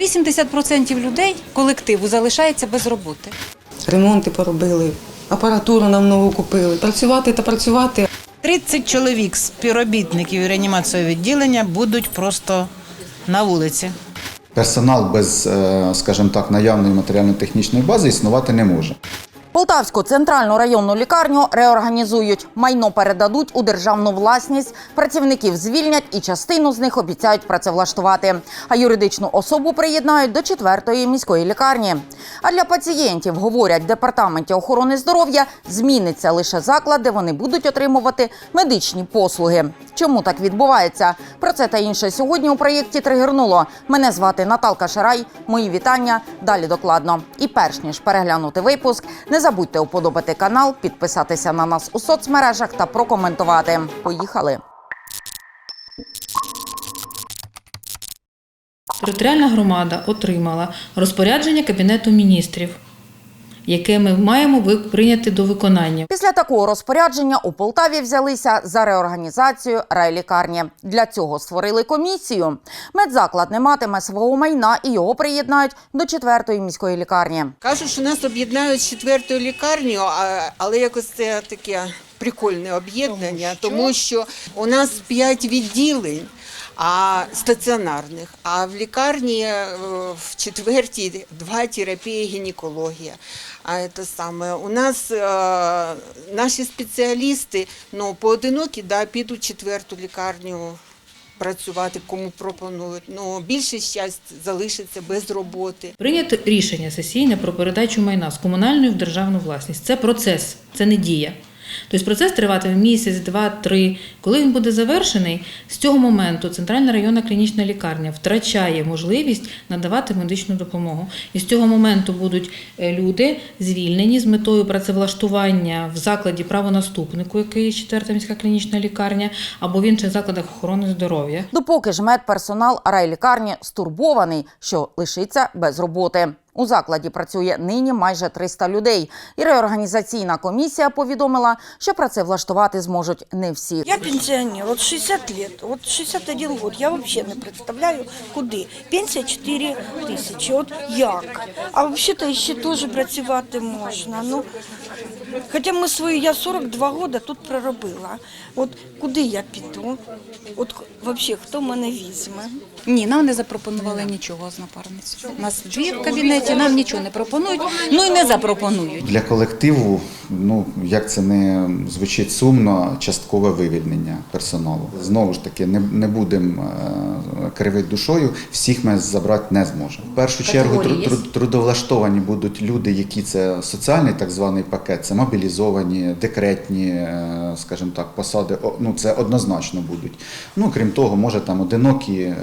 80% людей колективу залишається без роботи. Ремонти поробили, апаратуру нам нову купили. Працювати та працювати. 30 чоловік співробітників реанімаційного відділення будуть просто на вулиці. Персонал без, е, скажімо так, наявної матеріально-технічної бази існувати не може. Полтавську центральну районну лікарню реорганізують. Майно передадуть у державну власність. Працівників звільнять і частину з них обіцяють працевлаштувати. А юридичну особу приєднають до четвертої міської лікарні. А для пацієнтів говорять в департаменті охорони здоров'я зміниться лише заклад, де вони будуть отримувати медичні послуги. Чому так відбувається? Про це та інше сьогодні у проєкті тригернуло. Мене звати Наталка Шарай. Мої вітання. Далі докладно. І перш ніж переглянути випуск, не забудьте уподобати канал, підписатися на нас у соцмережах та прокоментувати. Поїхали! Територіальна громада отримала розпорядження Кабінету міністрів, яке ми маємо ви- прийняти до виконання. Після такого розпорядження у Полтаві взялися за реорганізацію райлікарні. Для цього створили комісію. Медзаклад не матиме свого майна і його приєднають до четвертої міської лікарні. Кажуть, що нас об'єднають з четвертою лікарнею, але якось це таке прикольне об'єднання, тому що у нас п'ять відділень. А стаціонарних, а в лікарні е, в четвертій два терапія, гінекологія. А це саме у нас е, наші спеціалісти ну поодинокі да підуть четверту лікарню працювати, кому пропонують. Ну більшість часть залишиться без роботи. Прийнято рішення сесійне про передачу майна з комунальної в державну власність. Це процес, це не дія. Тобто процес триватиме місяць, два, три. Коли він буде завершений, з цього моменту Центральна районна клінічна лікарня втрачає можливість надавати медичну допомогу. І з цього моменту будуть е, люди звільнені з метою працевлаштування в закладі правонаступнику, який є четверта міська клінічна лікарня, або в інших закладах охорони здоров'я. Допоки ж медперсонал райлікарні стурбований, що лишиться без роботи. У закладі працює нині майже 300 людей. І реорганізаційна комісія повідомила, що працевлаштувати зможуть не всі. Я пенсіонер, от 60 лет, от 61 год, я взагалі не представляю, куди. Пенсія 4 тисячі, от як? А взагалі-то ще теж працювати можна. Ну, хоча ми свої, я 42 роки тут проробила. От куди я піду? От взагалі, хто мене візьме? Ні, нам не запропонували нічого з напарницею. У нас дві в кабінеті, нам нічого не пропонують, ну і не запропонують. Для колективу, ну як це не звучить сумно, часткове вивільнення персоналу. Знову ж таки, не, не будемо е, кривити душою, всіх ми забрати не зможемо. В першу чергу тру- тру- трудовлаштовані будуть люди, які це соціальний так званий пакет, це мобілізовані, декретні, е, скажімо так, посади. Ну це однозначно будуть. Ну крім того, може там одинокі е,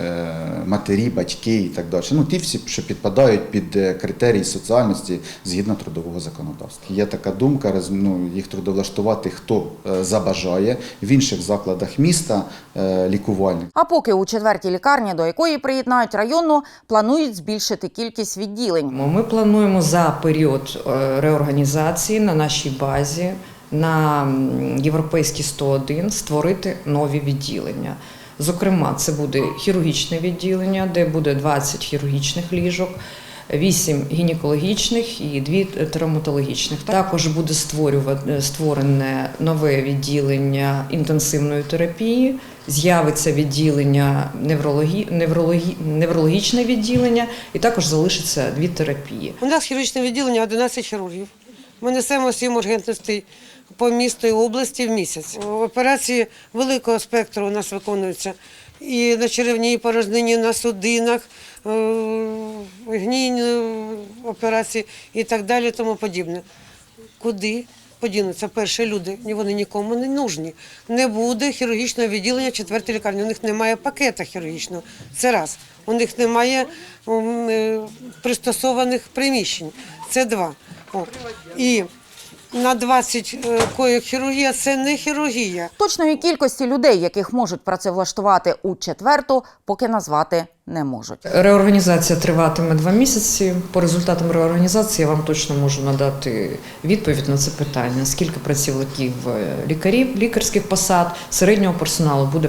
матері, батьки і так далі. Ну ті всі, що підпадають під критерії соціальності згідно трудового законодавства. Є така думка, роз- ну, їх трудовлаштувати хто е, забажає в інших закладах міста е, лікувальних. А поки у четвертій лікарні, до якої приєднають районну, планують збільшити кількість відділень. Ми плануємо за період е, реорганізації на нашій базі на європейській 101 створити нові відділення. Зокрема, це буде хірургічне відділення, де буде 20 хірургічних ліжок. 8 гінекологічних і 2 травматологічних. Також буде створювати створене нове відділення інтенсивної терапії. З'явиться відділення неврологі, неврологі, неврологічне відділення, і також залишиться дві терапії. У нас хірургічне відділення 11 хірургів. Ми несемо 7 ургентностей по місту і області в місяць. Операції великого спектру у нас виконуються і на черевній порожнині, на судинах, е, гнійні операції і так далі, тому подібне. Куди подінуться перші люди? Вони нікому не нужні. Не буде хірургічного відділення четвертої лікарні. У них немає пакета хірургічного. Це раз. У них немає е, пристосованих приміщень. Це два. О. І на 20 е, коїк хірургія це не хірургія. Точної кількості людей, яких можуть працевлаштувати у четверту, поки назвати не можуть. Реорганізація триватиме два місяці. По результатам реорганізації я вам точно можу надати відповідь на це питання. Скільки працівників е, лікарів, лікарських посад, середнього персоналу буде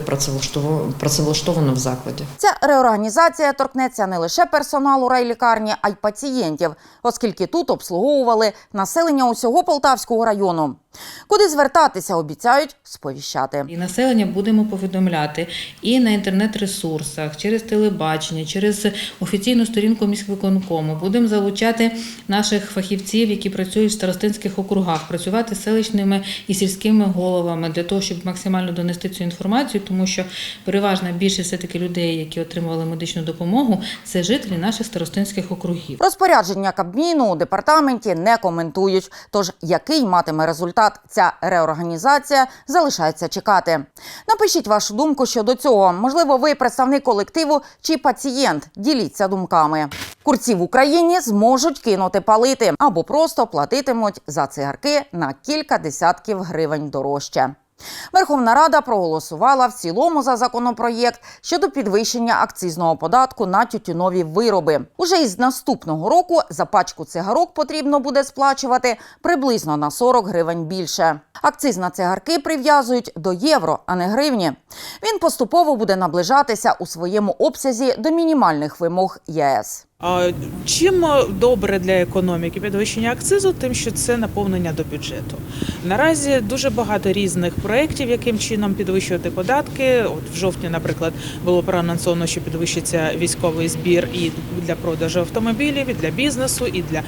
працевлаштовано в закладі? Ця реорганізація торкнеться не лише персоналу райлікарні, а й пацієнтів, оскільки тут обслуговували населення усього Полтавського району. Куди звертатися, обіцяють сповіщати. І населення будемо повідомляти і на інтернет-ресурсах, через телебачення, через офіційну сторінку міськвиконкому. Будемо залучати наших фахівців, які працюють в старостинських округах, працювати з селищними і сільськими головами для того, щоб максимально донести цю інформацію, тому що переважна більшість все-таки людей, які отримували медичну допомогу, це жителі наших старостинських округів. Розпорядження Кабміну у департаменті не коментують. Тож який матиме результат ця реорганізація, залишається чекати. Напишіть вашу думку щодо цього. Можливо, ви представник колективу чи пацієнт. Діліться думками. Курці в Україні зможуть кинути палити або просто платитимуть за цигарки на кілька десятків гривень дорожче. Верховна Рада проголосувала в цілому за законопроєкт щодо підвищення акцизного податку на тютюнові вироби. Уже із наступного року за пачку цигарок потрібно буде сплачувати приблизно на 40 гривень більше. Акциз на цигарки прив'язують до євро, а не гривні. Він поступово буде наближатися у своєму обсязі до мінімальних вимог ЄС. Чим е, добре для економіки підвищення акцизу, тим, що це наповнення до бюджету. Наразі дуже багато різних проєктів, яким чином підвищувати податки. От в жовтні, наприклад, було проанонсовано, що підвищиться військовий збір і для продажу автомобілів, і для бізнесу, і для е,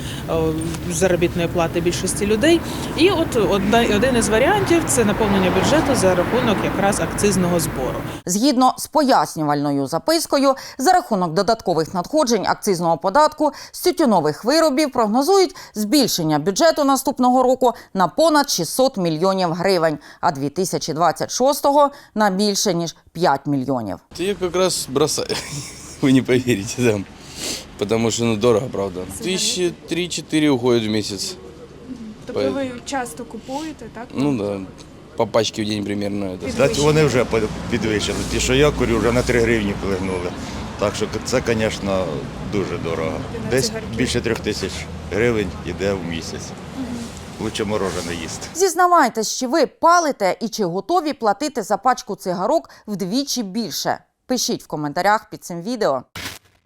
заробітної плати більшості людей. І от одна один із варіантів це наповнення бюджету за рахунок якраз акцизного збору. Згідно з пояснювальною запискою, за рахунок додаткових надходжень акцизного податку з тютюнових виробів прогнозують збільшення бюджету наступного року на понад 600 мільйонів гривень, а 2026-го – на більше ніж 5 мільйонів. Я как раз бросаю. Вы не поверите, да. Потому что ну дорого, правда. Тысячи три-четыре уходит в месяц. Тобто ви часто купуєте, так? Ну да, по пачке в день примерно. Это. Підвищення. Вони вже підвищили. Ті, що я курю, вже на 3 гривні плигнули. Так що це, звісно, дуже дорого. Десь більше трьох тисяч гривень йде в місяць. Лучше морожене їсти. Зізнавайтесь, чи ви палите і чи готові платити за пачку цигарок вдвічі більше? Пишіть в коментарях під цим відео.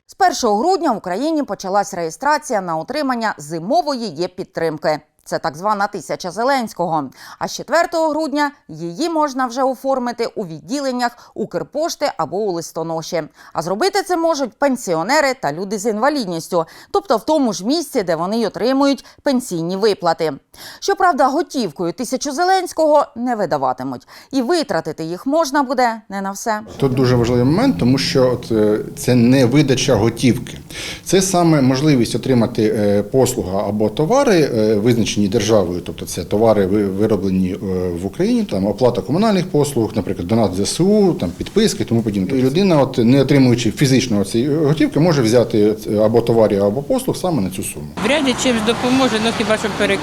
З 1 грудня в Україні почалась реєстрація на отримання зимової є-підтримки. Це так звана тисяча Зеленського. А з 4 грудня її можна вже оформити у відділеннях Укрпошти або у листоноші. А зробити це можуть пенсіонери та люди з інвалідністю, тобто в тому ж місці, де вони й отримують пенсійні виплати. Щоправда, готівкою тисячу Зеленського не видаватимуть, і витратити їх можна буде не на все. Тут дуже важливий момент, тому що е, це не видача готівки. Це саме можливість отримати е, послугу або товари, е, визначені державою, тобто це товари ви- вироблені е, в Україні, там оплата комунальних послуг, наприклад, донат ЗСУ, там підписки, тому подібне. І людина, от не отримуючи фізичної цієї готівки, може взяти е, або товарів, або послуг саме на цю суму. Вряд ли чимось допоможе, ну хіба що пере,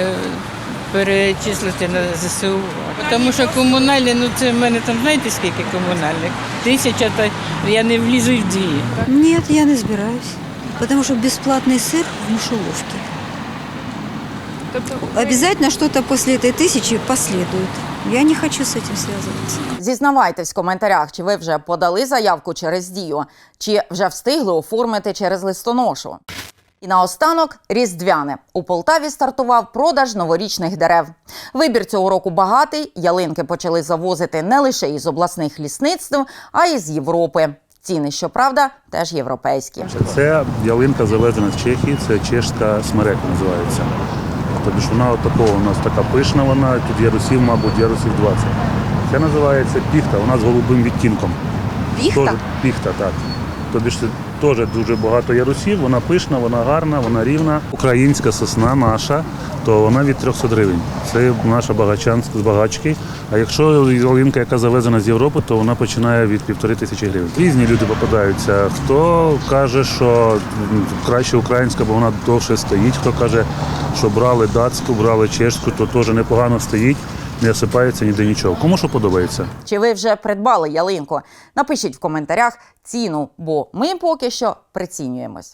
е, перечислити на ЗСУ. Тому що комунальні, ну це в мене там знаєте скільки комунальних? Тисяча, то я не влізу й в дві. Нет, я не збираюсь. Потому что бесплатный сыр в мышеловке. Тобто Обязательно что-то после этой тысячи последует. Я не хочу с этим связываться. Зізнавайтесь в коментарях, чи ви вже подали заявку через дію, чи вже встигли оформити через листоношу. І наостанок різдвяне у Полтаві стартував продаж новорічних дерев. Вибір цього року багатий. Ялинки почали завозити не лише із обласних лісництв, а й з Європи. Ціни, щоправда, теж європейські. Це ялинка завезена з Чехії, це чешська смерека називається. Тобто вона от такого у нас така пишна, вона тут ярусів, мабуть, ярусів 20. Це називається піхта, вона з голубим відтінком. Піхта? Тож, піхта, так. Тобто ж теж дуже багато ярусів, вона пишна, вона гарна, вона рівна. Українська сосна наша, то вона від 300 гривень. Це наша багачанська з багачки. А якщо ялинка, яка завезена з Європи, то вона починає від півтори тисячі гривень. Різні люди попадаються. Хто каже, що краще українська, бо вона довше стоїть. Хто каже, що брали датську, брали чешську, то теж непогано стоїть. Не осипається ніде нічого. Кому що подобається. Чи ви вже придбали ялинку? Напишіть в коментарях ціну, бо ми поки що прицінюємось.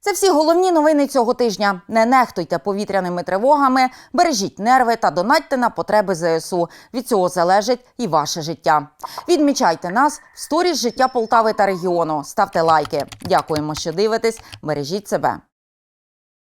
Це всі головні новини цього тижня. Не нехтуйте повітряними тривогами, бережіть нерви та донатьте на потреби ЗСУ. Від цього залежить і ваше життя. Відмічайте нас в сторіс життя Полтави та регіону. Ставте лайки. Дякуємо, що дивитесь. Бережіть себе.